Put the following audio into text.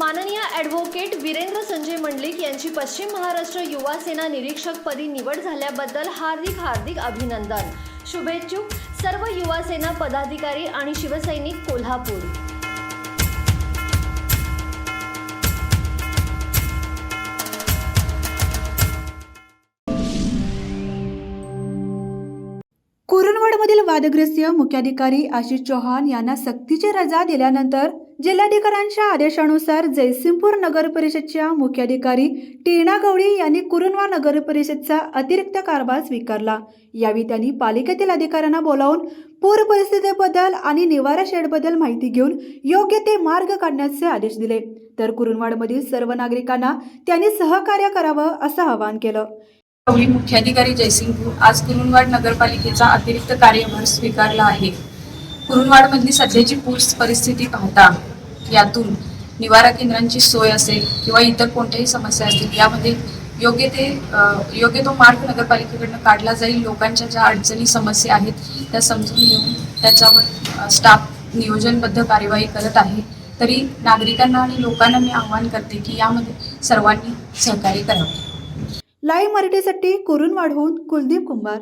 माननीय ॲडव्होकेट वीरेंद्र संजय मंडलिक यांची पश्चिम महाराष्ट्र युवा सेना निरीक्षकपदी निवड झाल्याबद्दल हार्दिक हार्दिक अभिनंदन. शुभेच्छुक सर्व युवा सेना पदाधिकारी आणि शिवसैनिक कोल्हापूर. कुरुंदवाडमधील वादग्रस्त मुख्याधिकारी आशिष चौहान यांना सक्तीची रजा दिल्यानंतर जिल्हाधिकाऱ्यांच्या आदेशानुसार जयसिंगपूर नगर परिषदच्या मुख्याधिकारी टीना गवळी यांनी कुरुंदवाड नगर परिषदचा अतिरिक्त कारभार स्वीकारला. यावेळी त्यांनी पालिकेतील अधिकाऱ्यांना बोलावून पूर परिस्थितीबद्दल आणि निवारा शेडबद्दल माहिती घेऊन योग्य ते मार्ग काढण्याचे आदेश दिले. तर कुरुंदवाडमधील सर्व नागरिकांना त्यांनी सहकार्य करावं असं आवाहन केलं. गवळी मुख्याधिकारी जयसिंगपूर आज कुरुंदवाड नगरपालिकेचा अतिरिक्त कार्यभार स्वीकारला आहे. कुरुंदवाडमधली सध्याची पूर परिस्थिती पाहता यातून निवारा केंद्रांची सोय असेल किंवा इतर कोणत्याही समस्या असतील यामध्ये योग्य ते योग्य तो मार्ग नगरपालिकेकडनं काढला जाईल. लोकांच्या ज्या अडचणी समस्या आहेत त्या समजून घेऊन त्याच्यावर स्टाफ नियोजनबद्ध कार्यवाही करत आहे. तरी नागरिकांना आणि लोकांना मी आवाहन करते की यामध्ये सर्वांनी सहकार्य करावे. लाईव्ह मराठीसाठी वाढवून कुलदीप कुंभार.